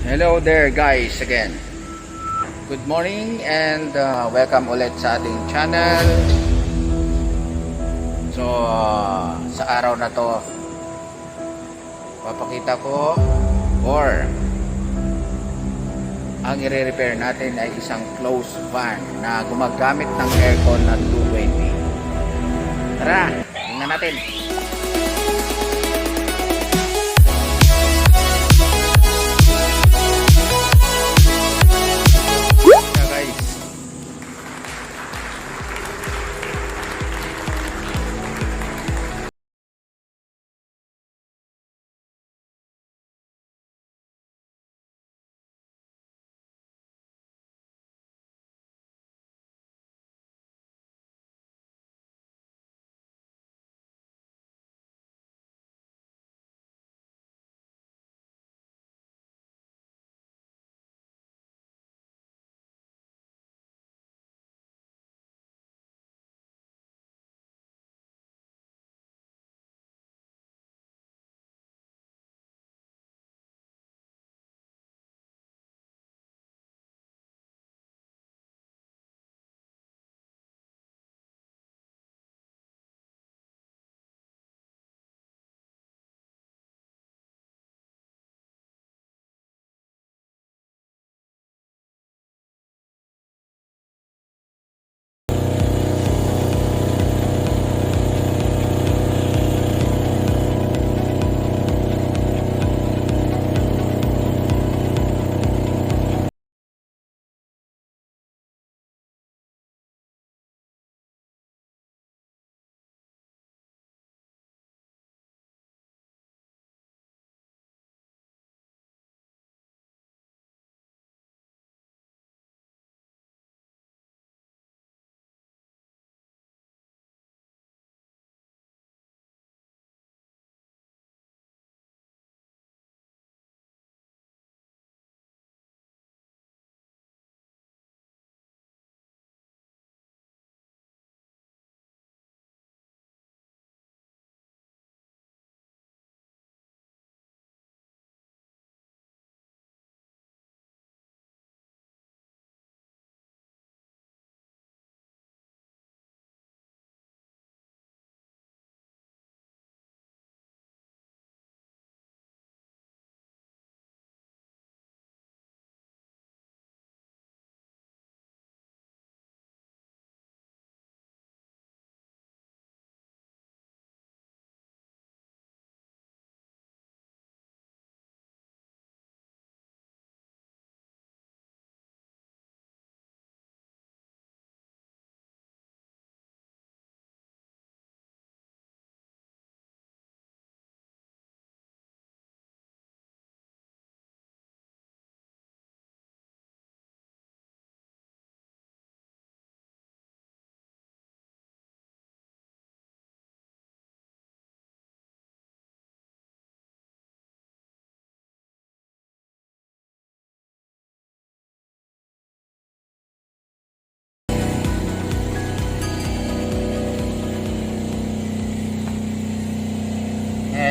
Hello there guys again. Good morning and uh, welcome ulit sa ating channel. So uh, sa araw na to papakita ko or ang i-repair natin ay isang closed fan na gumagamit ng aircon na 220. Tara, tingnan natin.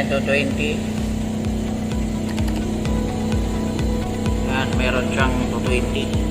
And 220. Yan, meron siyang 220.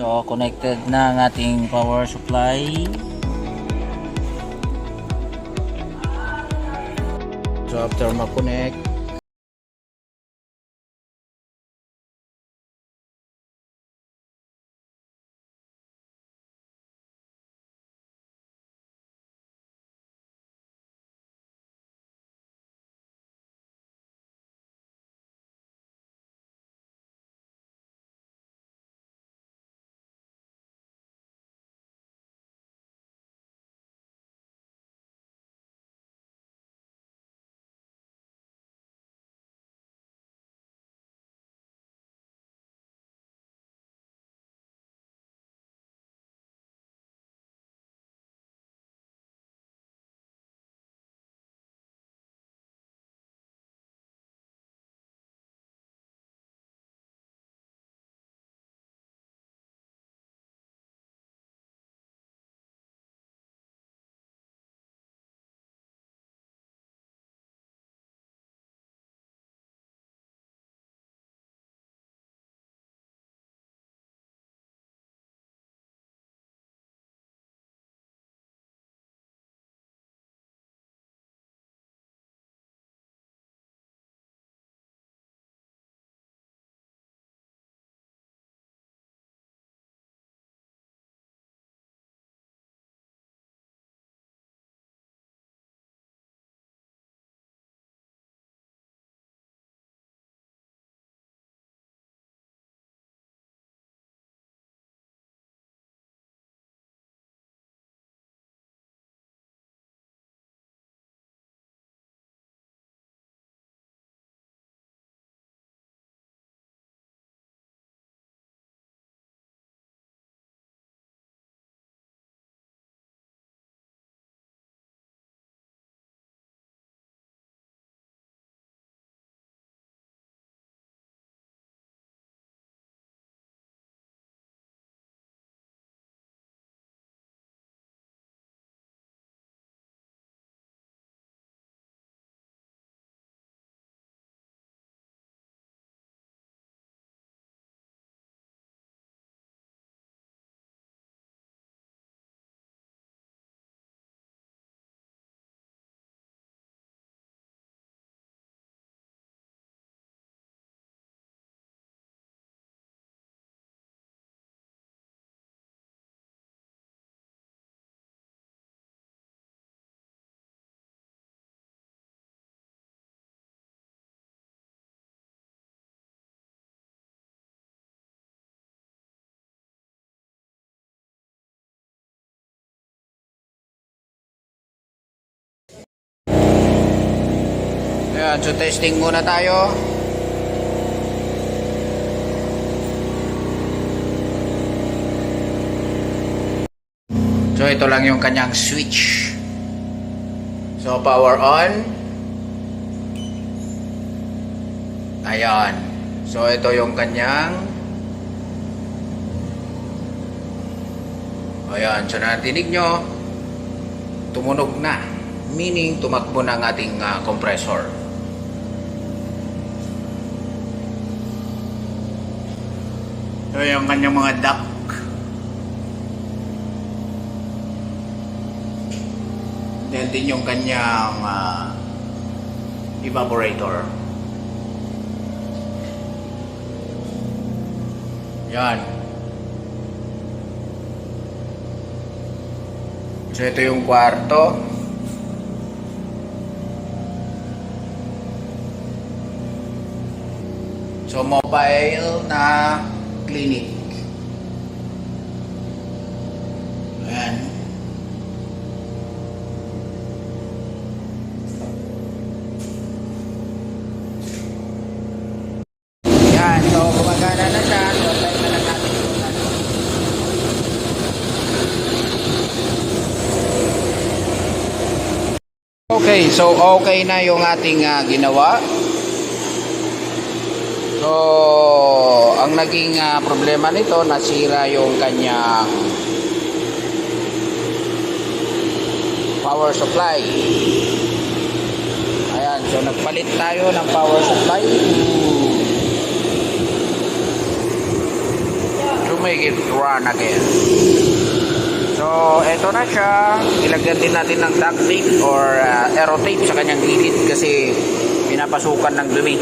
So, connected na ang ating power supply. So after ma-connect, Ayan, so testing muna tayo. So ito lang yung kanyang switch. So power on. Ayan. So ito yung kanyang Ayan, so natinig nyo, tumunog na. Meaning, tumakbo na ang ating ah, compressor. Ito yung kanyang mga duct. Then din yung kanyang ah, evaporator. Yan. So ito yung kwarto. So mobile na clinic. Ayan. Yan, so gumagana na siya. So na lang natin. Okay, so okay na yung ating ah, ginawa. So, ang naging ah, problema nito, nasira yung kanyang power supply. Ayan, so nagpalit tayo ng power supply. So, make it run again. So, eto na siya. Ilagyan din natin ng duct tape or uh, aero tape sa kanyang gilid kasi pinapasukan ng dumi.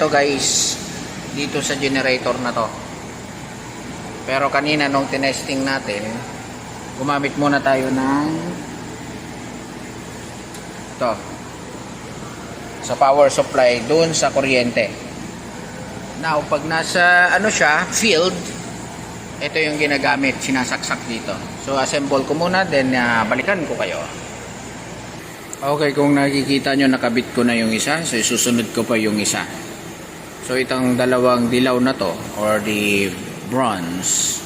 Ito guys, dito sa generator na to. Pero kanina nung tinesting natin, gumamit muna tayo ng ito sa power supply doon sa kuryente. Now, pag nasa ano siya, field, ito yung ginagamit, sinasaksak dito. So, assemble ko muna, then ah, balikan ko kayo. Okay, kung nakikita nyo, nakabit ko na yung isa. So, susunod ko pa yung isa. So, itong dalawang dilaw na to, or the bronze,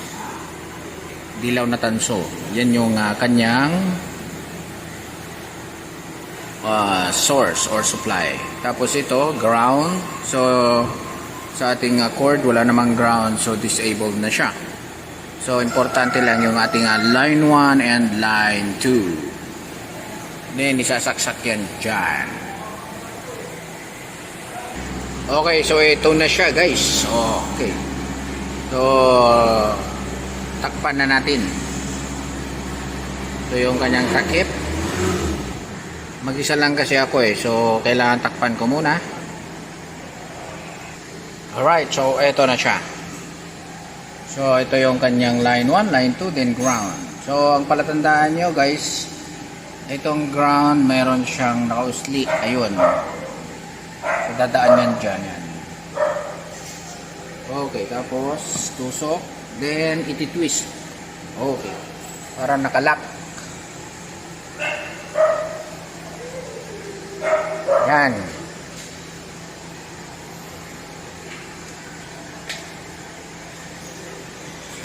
dilaw na tanso, yan yung ah, kanyang uh, source or supply. Tapos ito, ground. So, sa ating uh, cord, wala namang ground. So, disabled na siya. So, importante lang yung ating uh, line 1 and line 2. Then, isasaksak yan dyan. Okay, so ito na siya guys. Okay. So, takpan na natin. Ito yung kanyang takip. Mag-isa lang kasi ako eh. So, kailangan takpan ko muna. Alright, so ito na siya. So, ito yung kanyang line 1, line 2, then ground. So, ang palatandaan nyo guys, itong ground, meron siyang nakausli. Ayun. Dadaan yan dyan. Yan. Okay, tapos tusok. Then, iti-twist. Okay. Para nakalak. Yan.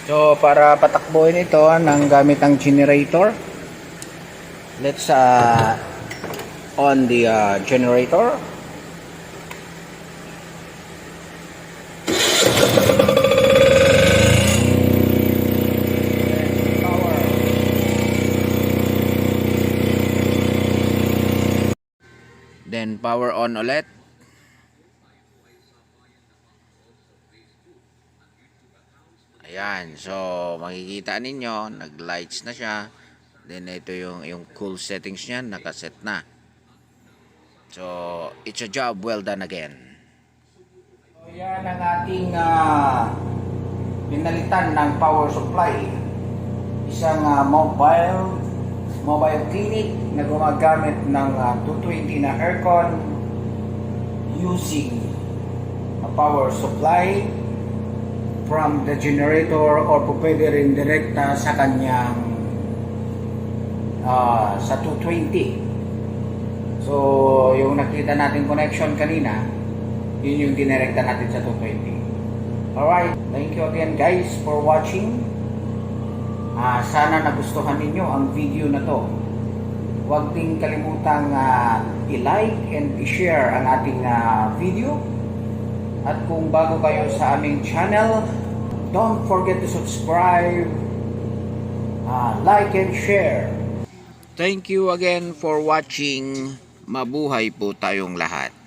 So, para patakbuhin ito ng gamit ang generator, let's uh, on the uh, generator. Then power on ulit. Ayan, so makikita ninyo, nag-lights na siya. Then ito yung yung cool settings niya, nakaset na. So, it's a job well done again. So, yan ang ating uh, pinalitan ng power supply. Isang ah, mobile mobile clinic na gumagamit ng ah, 220 na aircon using a power supply from the generator or pwede rin direkta sa kanyang ah, sa 220 so yung nakita natin connection kanina yun yung dinirekta natin sa 220 alright thank you again guys for watching Ah, sana nagustuhan ninyo ang video na to. Huwag ding kalimutang ah, i-like and i-share ang ating ah, video. At kung bago kayo sa aming channel, don't forget to subscribe, ah, like and share. Thank you again for watching. Mabuhay po tayong lahat.